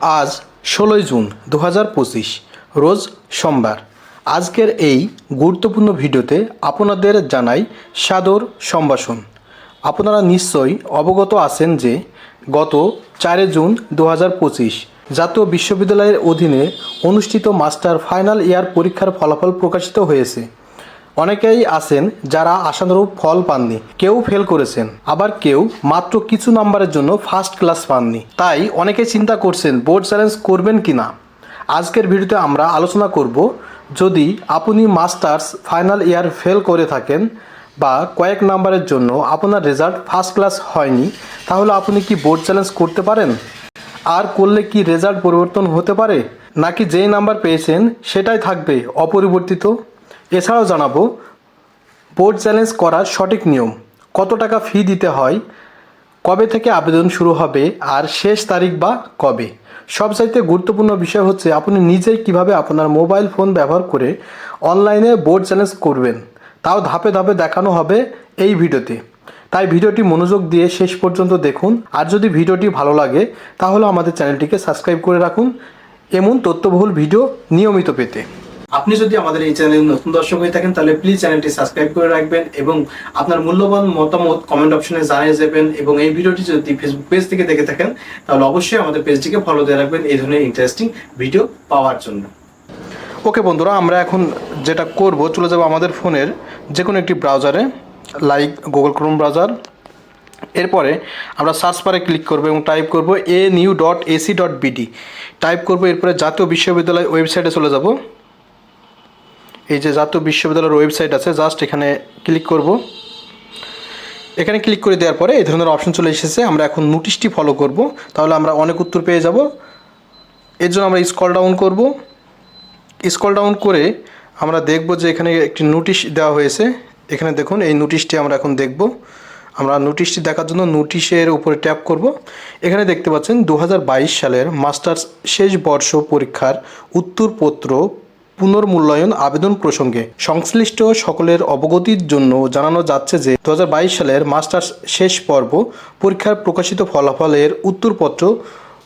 আজ ষোলোই জুন দু হাজার পঁচিশ, রোজ সোমবার। আজকের এই গুরুত্বপূর্ণ ভিডিওতে আপনাদের জানাই সাদর সম্ভাষণ। আপনারা নিশ্চয়ই অবগত আছেন যে গত চারে জুন দু হাজার পঁচিশ জাতীয় বিশ্ববিদ্যালয়ের অধীনে অনুষ্ঠিত মাস্টার ফাইনাল ইয়ার পরীক্ষার ফলাফল প্রকাশিত হয়েছে। অনেকেই আছেন যারা আশানুরূপ ফল পাননি, কেউ ফেল করেছেন। আবার কেউ মাত্র কিছু নাম্বারের জন্য ফার্স্ট ক্লাস পাননি। তাই অনেকে চিন্তা করছেন বোর্ড চ্যালেঞ্জ করবেন কি না আজকের ভিডিওতে আমরা আলোচনা করব যদি আপনি মাস্টার্স ফাইনাল ইয়ার ফেল করে থাকেন বা কয়েক নাম্বারের জন্য আপনার রেজাল্ট ফার্স্ট ক্লাস হয়নি, তাহলে আপনি কি বোর্ড চ্যালেঞ্জ করতে পারেন? আর করলে কি রেজাল্ট পরিবর্তন হতে পারে? নাকি যেই নাম্বার পেয়েছেন, সেটাই থাকবে অপরিবর্তিত? এছাড়াও জানাব বোর্ড চ্যালেঞ্জ করার সঠিক নিয়ম, কত টাকা ফি দিতে হয়, কবে থেকে আবেদন শুরু হবে, আর শেষ তারিখ বা কবে। সবচাইতে গুরুত্বপূর্ণ বিষয় হচ্ছে, আপনি নিজেই কীভাবে আপনার মোবাইল ফোন ব্যবহার করে অনলাইনে বোর্ড চ্যালেঞ্জ করবেন, তাও ধাপে ধাপে দেখানো হবে এই ভিডিওতে। তাই ভিডিওটি মনোযোগ দিয়ে শেষ পর্যন্ত দেখুন, আর যদি ভিডিওটি ভালো লাগে, তাহলে আমাদের চ্যানেলটিকে সাবস্ক্রাইব করে রাখুন, এমন তথ্যবহুল ভিডিও নিয়মিত পেতে। আপনি যদি আমাদের এই চ্যানেলে নতুন দর্শক হয়ে থাকেন, তাহলে প্লিজ চ্যানেলটি সাবস্ক্রাইব করে রাখবেন এবং আপনার মূল্যবান মতামত কমেন্ট অপশনে জানিয়ে যাবেন এবং এই ভিডিওটি যদি ফেসবুক পেজ থেকে দেখে থাকেন, তাহলে অবশ্যই আমাদের পেজটিকে ফলো দিয়ে রাখবেন এই ধরনের ইন্টারেস্টিং ভিডিও পাওয়ার জন্য। ওকে বন্ধুরা, আমরা এখন যেটা করব, চলে যাব আমাদের ফোনের যে কোনো একটি ব্রাউজারে লাইক গুগল ক্রোম ব্রাউজার এরপরে আমরা সার্চ বারে ক্লিক করব এবং টাইপ করব A new dot AC dot BD type করব, এরপরে জাতীয় বিশ্ববিদ্যালয় ওয়েবসাইটে চলে যাব। এই যে জাতীয় বিশ্ববিদ্যালয়ের ওয়েবসাইট আছে, জাস্ট এখানে ক্লিক করব। এখানে ক্লিক করে দেওয়ার পরে এই ধরনের অপশন চলে এসেছে, আমরা এখন নোটিশটি ফলো করব। তাহলে আমরা অনেক উত্তর পেয়ে যাব। এর জন্য আমরা স্কল ডাউন করব। স্কল ডাউন করে আমরা দেখব যে এখানে একটি নোটিশ দেওয়া হয়েছে। এখানে দেখুন, এই নোটিশটি আমরা এখন দেখব। আমরা নোটিশটি দেখার জন্য নোটিশের উপরে ট্যাপ করব। এখানে দেখতে পাচ্ছেন দু হাজার বাইশ সালের মাস্টার্স শেষ বর্ষ পরীক্ষার উত্তরপত্র পুনর্মূল্যায়ন আবেদন প্রসঙ্গে সংশ্লিষ্ট সকলের অবগতির জন্য জানানো যাচ্ছে যে দু হাজার বাইশ সালের মাস্টার্স শেষ পর্ব পরীক্ষার প্রকাশিত ফলাফলের উত্তরপত্র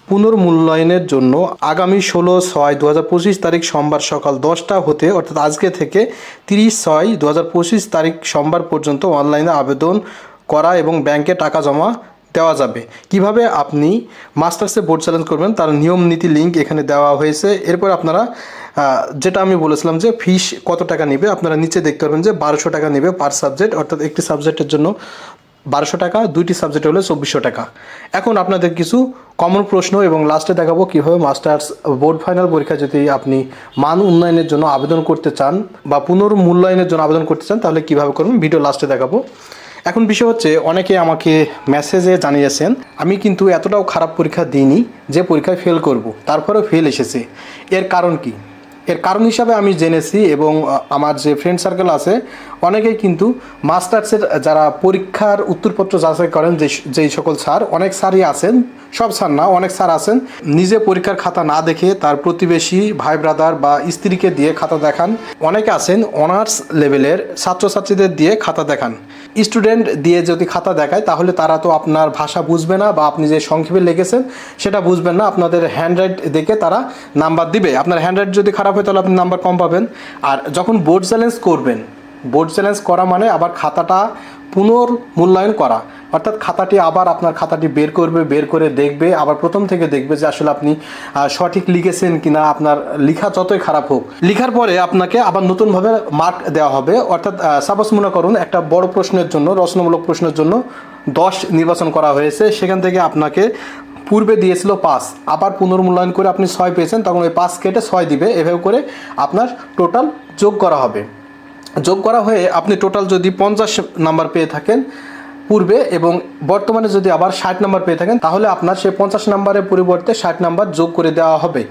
পুনর্মূল্যায়নের জন্য আগামী ষোলো ছয় দু হাজার পঁচিশ তারিখ সোমবার সকাল দশটা হতে, অর্থাৎ আজকে থেকে তিরিশ ছয় দু হাজার পঁচিশ তারিখ সোমবার পর্যন্ত অনলাইনে আবেদন করা এবং ব্যাংকে টাকা জমা দেওয়া যাবে। কীভাবে আপনি মাস্টার্সে বোর্ড চ্যালেঞ্জ করবেন তার নিয়ম নীতি লিঙ্ক এখানে দেওয়া হয়েছে। এরপর আপনারা যেটা আমি বলেছিলাম যে ফিস কত টাকা নেবে? আপনারা নিচে দেখতে পারবেন যে বারোশো টাকা নেবে পার সাবজেক্ট অর্থাৎ একটি সাবজেক্টের জন্য বারোশো টাকা, দুইটি সাবজেক্ট হলে চব্বিশশো টাকা। এখন আপনাদের কিছু কমন প্রশ্ন এবং লাস্টে দেখাবো কীভাবে মাস্টার্স বোর্ড ফাইনাল পরীক্ষা যদি আপনি মান উন্নয়নের জন্য আবেদন করতে চান বা পুনর্মূল্যায়নের জন্য আবেদন করতে চান, তাহলে কীভাবে করবেন? ভিডিও লাস্টে দেখাবো। এখন বিষয় হচ্ছে, অনেকে আমাকে মেসেজে জানিয়েছেন, আমি কিন্তু এতটাও খারাপ পরীক্ষা দিইনি যে পরীক্ষায় ফেল করব, তারপরেও ফেল এসেছে। এর কারণ কি? এর কারণ হিসাবে আমি জেনেছি এবং আমার যে ফ্রেন্ড সার্কেল আছে, অনেকেই কিন্তু মাস্টার্সের যারা পরীক্ষার উত্তরপত্র যাচাই করেন, যে যেই সকল স্যার অনেক স্যারই আছেন, সব স্যার না, অনেক স্যার আছেন, নিজে পরীক্ষার খাতা না দেখে তার প্রতিবেশী, ভাই ব্রাদার বা স্ত্রীকে দিয়ে খাতা দেখান। অনেকে আছেন অনার্স লেভেলের ছাত্রছাত্রীদের দিয়ে খাতা দেখান। স্টুডেন্ট দিয়ে যদি খাতা দেখায়, তাহলে তারা তো আপনার ভাষা বুঝবে না বা আপনি যে সংক্ষেপে লিখেছেন, সেটা বুঝবেন না। আপনাদের হ্যান্ডরাইট দেখে তারা নাম্বার দিবে। আপনার হ্যান্ডরাইট যদি খারাপ হয়, তাহলে আপনি নাম্বার কম পাবেন। আর যখন বোর্ড চ্যালেঞ্জ করবেন বোর্ড চ্যালেঞ্জ করা মানে আবার খাতাটা পুনর্মূল্যায়ন করা। অর্থাৎ খাতাটি আবার আপনার খাতাটি বের করবে, বের করে দেখবে, আবার প্রথম থেকে দেখবে যে আসলে আপনি সঠিক লিখেছেন কিনা, আপনার লেখা যতই খারাপ হোক। লেখার পরে আপনাকে আবার নতুনভাবে মার্ক দেওয়া হবে। অর্থাৎ সাপোজ মনে করুন একটা বড় প্রশ্নের জন্য, রচনামূলক প্রশ্নের জন্য দশ নির্বাচন করা হয়েছে। সেখান থেকে আপনাকে পূর্বে দিয়েছিল পাঁচ। আবার পুনর্মূল্যায়ন করে আপনি ছয় পেয়েছেন, তখন ওই পাঁচ কেটে ছয় দিবে। এভাবে করে আপনার টোটাল যোগ করা হবে। যোগ করা হয়ে আপনি টোটাল যদি পঞ্চাশ নাম্বার পেয়ে থাকেন পূর্বে এবং বর্তমানে যদি আবার ষাট নাম্বার পেয়ে থাকেন, তাহলে আপনার সেই পঞ্চাশ নাম্বারের পরিবর্তে ষাট নাম্বার যোগ করে দেওয়া হবে।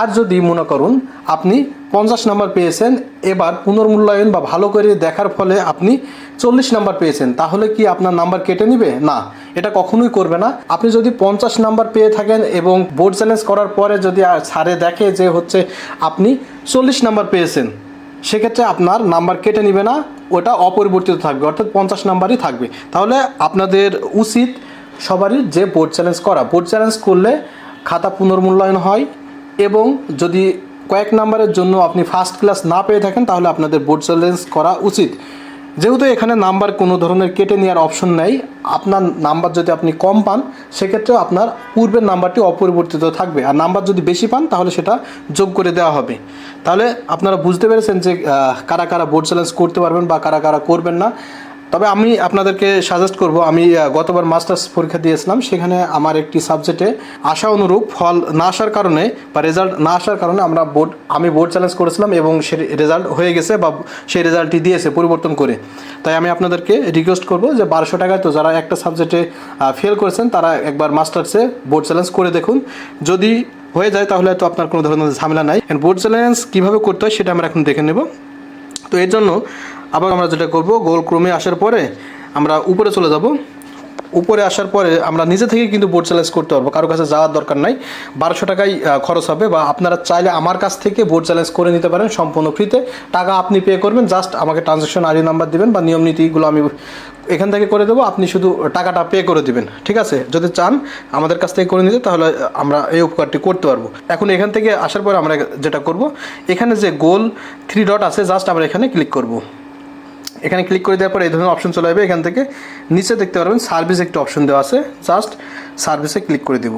আর যদি মনে করুন আপনি পঞ্চাশ নাম্বার পেয়েছেন, এবার পুনর্মূল্যায়ন বা ভালো করে দেখার ফলে আপনি চল্লিশ নাম্বার পেয়েছেন, তাহলে কি আপনার নাম্বার কেটে নিবে? না, এটা কখনোই করবে না। আপনি যদি পঞ্চাশ নাম্বার পেয়ে থাকেন এবং বোর্ড চ্যালেঞ্জ করার পরে যদি স্যারে দেখে যে হচ্ছে আপনি চল্লিশ নাম্বার পেয়েছেন সেক্ষেত্রে আপনার নাম্বার কেটে নেবে না, ওটা অপরিবর্তিত থাকবে, অর্থাৎ পঞ্চাশ নাম্বারই থাকবে। তাহলে আপনাদের উচিত সবারই যে বোর্ড চ্যালেঞ্জ করা। বোর্ড চ্যালেঞ্জ করলে খাতা পুনর্মূল্যায়ন হয় এবং যদি কয়েক নাম্বারের জন্য আপনি ফার্স্ট ক্লাস না পেয়ে থাকেন, তাহলে আপনাদের বোর্ড চ্যালেঞ্জ করা উচিত। যেহেতু এখানে নাম্বার কোনো ধরনের কেটে নেওয়ার অপশন নেই, আপনার নাম্বার যদি আপনি কম পান, সেক্ষেত্রেও আপনার পূর্বের নাম্বারটি অপরিবর্তিত থাকবে। আর নাম্বার যদি বেশি পান, তাহলে সেটা যোগ করে দেওয়া হবে। তাহলে আপনারা বুঝতে পেরেছেন যে কারা কারা বোর্ড চ্যালেঞ্জ করতে পারবেন বা কারা কারা করবেন না। তবে আমি আপনাদেরকে সাজেস্ট করব, আমি গতবার মাস্টার্স পরীক্ষা দিয়েছিলাম, সেখানে আমার একটি সাবজেক্টে আশা অনুরূপ ফল না আসার কারণে বা রেজাল্ট না আসার কারণে আমরা বোর্ড আমি বোর্ড চ্যালেঞ্জ করেছিলাম এবং সে রেজাল্ট হয়ে গেছে বা সেই রেজাল্টটি দিয়েছে পরিবর্তন করে। তাই আমি আপনাদেরকে রিকোয়েস্ট করব যে বারোশো টাকায় তো যারা একটা সাবজেক্টে ফেল করেছেন, তারা একবার মাস্টার্সে বোর্ড চ্যালেঞ্জ করে দেখুন। যদি হয়ে যায়, তাহলে তো আপনার কোনো ধরনের ঝামেলা নাই। বোর্ড চ্যালেঞ্জ কীভাবে করতে হয়, সেটা আমরা এখন দেখে নেব। তো এর জন্য আবার আমরা যেটা করব, গোল ক্রমে আসার পরে আমরা উপরে চলে যাব। উপরে আসার পরে আমরা নিজে থেকে কিন্তু বোর্ড চ্যালেঞ্জ করতে পারব, কারও কাছে যাওয়ার দরকার নাই। বারোশো টাকাই খরচ হবে বা আপনারা চাইলে আমার কাছ থেকে বোর্ড চ্যালেঞ্জ করে নিতে পারেন সম্পূর্ণ ফ্রিতে। টাকা আপনি পে করবেন জাস্ট আমাকে ট্রানজ্যাকশন আইডি নাম্বার দিবেন বা নিয়ম নীতিগুলো আমি এখান থেকে করে দেবো, আপনি শুধু টাকাটা পে করে দিবেন, ঠিক আছে? যদি চান আমাদের কাছ থেকে করে নিতে, তাহলে আমরা এই উপকারটি করতে পারব। এখন এখান থেকে আসার পরে আমরা যেটা করব, এখানে যে গোল থ্রি ডট আছে জাস্ট আমরা এখানে ক্লিক করব। এখানে ক্লিক করে দেওয়ার পর এই ধরনের অপশন চলে আসবে। এখান থেকে নিচে দেখতে পারবেন সার্ভিস একটি অপশন দেওয়া আছে। জাস্ট সার্ভিসে ক্লিক করে দেব।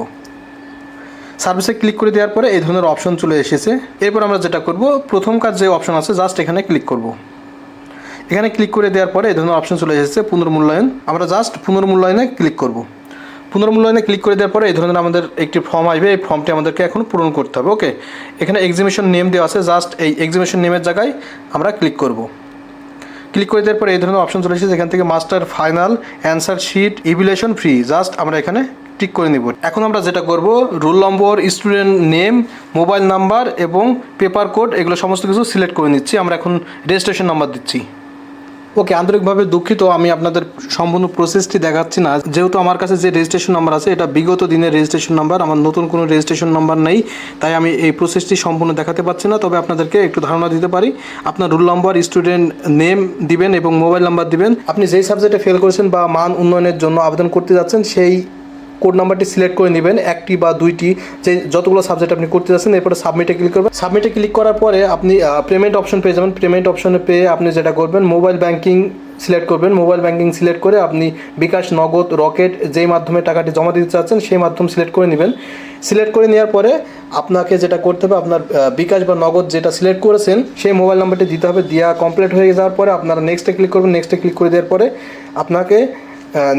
সার্ভিসে ক্লিক করে দেওয়ার পরে এই ধরনের অপশন চলে এসেছে। এরপর আমরা যেটা করব, প্রথম কাজ যে অপশন আছে জাস্ট এখানে ক্লিক করব। এখানে ক্লিক করে দেওয়ার পরে এই ধরনের অপশন চলে এসেছে, পুনর্মূল্যায়ন। আমরা জাস্ট পুনর্মূল্যায়নে ক্লিক করব। পুনর্মূল্যায়নে ক্লিক করে দেওয়ার পরে এই ধরনের আমাদের একটি ফর্ম আসবে। এই ফর্মটি আমাদেরকে এখন পূরণ করতে হবে ওকে এখানে এক্সিবিশন নেম দেওয়া আছে জাস্ট এই এক্সিবিশন নেমের জায়গায় আমরা ক্লিক করব। ক্লিক করে দেওয়ার পরে এই ধরনের অপশন চলে এসেছে। এখান থেকে master final answer sheet evaluation free just আমরা এখানে টিক করে নেব। এখন আমরা যেটা করব roll number student name mobile number এবং পেপার কোড এগুলো সমস্ত কিছু সিলেক্ট করে নিচ্ছি। আমরা এখন রেজিস্ট্রেশন নাম্বার দিচ্ছি। ওকে আন্তরিকভাবে দুঃখিত, আমি আপনাদের সম্পূর্ণ প্রসেসটি দেখাচ্ছি না। যেহেতু আমার কাছে যে রেজিস্ট্রেশন নাম্বার আছে, এটা বিগত দিনের রেজিস্ট্রেশন নাম্বার আমার নতুন কোনো রেজিস্ট্রেশন নাম্বার নেই, তাই আমি এই প্রসেসটি সম্পূর্ণ দেখাতে পারছি না। তবে আপনাদেরকে একটু ধারণা দিতে পারি, আপনার রোল নম্বর স্টুডেন্ট নেম দিবেন এবং মোবাইল নাম্বার দিবেন। আপনি যেই সাবজেক্টে ফেল করেছেন বা মান উন্নয়নের জন্য আবেদন করতে যাচ্ছেন, সেই কোড নাম্বারটি সিলেক্ট করে নেবেন, একটি বা দুইটি যে যতগুলো সাবজেক্ট আপনি করতে যাচ্ছেন, এরপরে সাবমিটে ক্লিক করবেন। সাবমিটে ক্লিক করার পরে আপনি পেমেন্ট অপশন পেয়ে যাবেন। পেমেন্ট অপশনে পেয়ে আপনি যেটা করবেন মোবাইল ব্যাংকিং সিলেক্ট করবেন। মোবাইল ব্যাংকিং সিলেক্ট করে আপনি বিকাশ, নগদ, রকেট যেই মাধ্যমে টাকাটি জমা দিতে চাচ্ছেন, সেই মাধ্যম সিলেক্ট করে নেবেন। সিলেক্ট করে নেওয়ার পরে আপনাকে যেটা করতে হবে, আপনার বিকাশ বা নগদ যেটা সিলেক্ট করেছেন, সেই মোবাইল নাম্বারটি দিতে হবে। দেওয়া কমপ্লিট হয়ে যাওয়ার পরে আপনারা নেক্সটে ক্লিক করবেন। নেক্সটে ক্লিক করে দেওয়ার পরে আপনাকে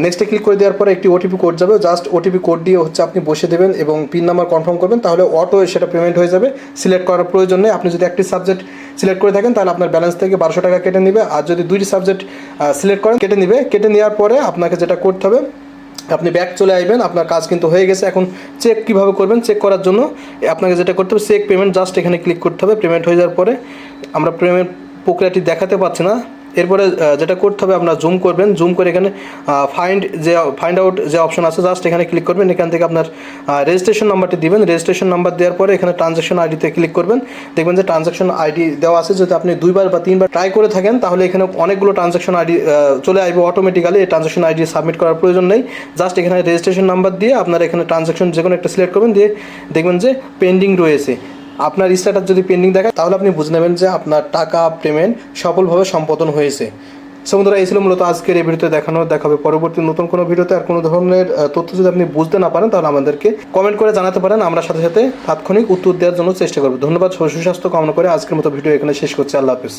নেক্সটে ক্লিক করে দেওয়ার পরে একটি ওটিপি কোড যাবে। জাস্ট ওটিপি কোড দিয়ে হচ্ছে আপনি বসে দেবেন এবং পিন নাম্বার কনফার্ম করবেন, তাহলে অটো সেটা পেমেন্ট হয়ে যাবে। সিলেক্ট করার প্রয়োজন নেই। আপনি যদি একটি সাবজেক্ট সিলেক্ট করে থাকেন, তাহলে আপনার ব্যালেন্স থেকে বারোশো টাকা কেটে নেবে। আর যদি দুইটি সাবজেক্ট সিলেক্ট করেন, কেটে নেবে। কেটে নেওয়ার পরে আপনাকে যেটা করতে হবে, আপনি ব্যাক চলে আসবেন আপনার কাজ কিন্তু হয়ে গেছে। এখন চেক কীভাবে করবেন? চেক করার জন্য আপনাকে যেটা করতে হবে চেক পেমেন্ট জাস্ট এখানে ক্লিক করতে হবে। পেমেন্ট হয়ে যাওয়ার পরে আমরা পেমেন্ট প্রক্রিয়াটি দেখাতে পাচ্ছি না। এরপরে যেটা করতে হবে, আপনার জুম করবেন। জুম করে এখানে ফাইন্ড যে ফাইন্ড আউট যে অপশন আছে জাস্ট এখানে ক্লিক করবেন। এখান থেকে আপনার রেজিস্ট্রেশন নাম্বারটি দিবেন। রেজিস্ট্রেশন নাম্বার দেওয়ার পরে এখানে ট্রানজ্যাকশন আইডিতে ক্লিক করবেন। দেখবেন যে ট্রানজ্যাকশন আইডি দেওয়া আছে। যদি আপনি দুইবার বা তিনবার ট্রাই করে থাকেন, তাহলে এখানে অনেকগুলো ট্রানজ্যাকশন আইডি চলে আসবে অটোমেটিক্যালি এই ট্রানজ্যাকশন আইডি সাবমিট করার প্রয়োজন নেই। জাস্ট এখানে রেজিস্ট্রেশন নাম্বার দিয়ে আপনার এখানে ট্রানজ্যাকশন যে কোনো একটা সিলেক্ট করবেন। দিয়ে দেখবেন যে পেন্ডিং রয়েছে। আপনার স্ট্যাটাস যদি পেন্ডিং দেখায়, তাহলে আপনি বুঝে নেবেন যে আপনার টাকা পেমেন্ট সফলভাবে সম্পাদন হয়েছে। সো বন্ধুরা, এই ছিল মূলত আজকের এই ভিডিওতে দেখানো, দেখাবে পরবর্তী নতুন কোনো ভিডিওতে। আর কোনো ধরনের তথ্য যদি আপনি বুঝতে না পারেন, তাহলে আমাদেরকে কমেন্ট করে জানাতে পারেন। আমরা সাথে সাথে তাৎক্ষণিক উত্তর দেওয়ার জন্য চেষ্টা করব। ধন্যবাদ, সুস্বাস্থ্য, কামনা করে আজকের মতো ভিডিও এখানে শেষ করছি। আল্লাহ হাফিজ।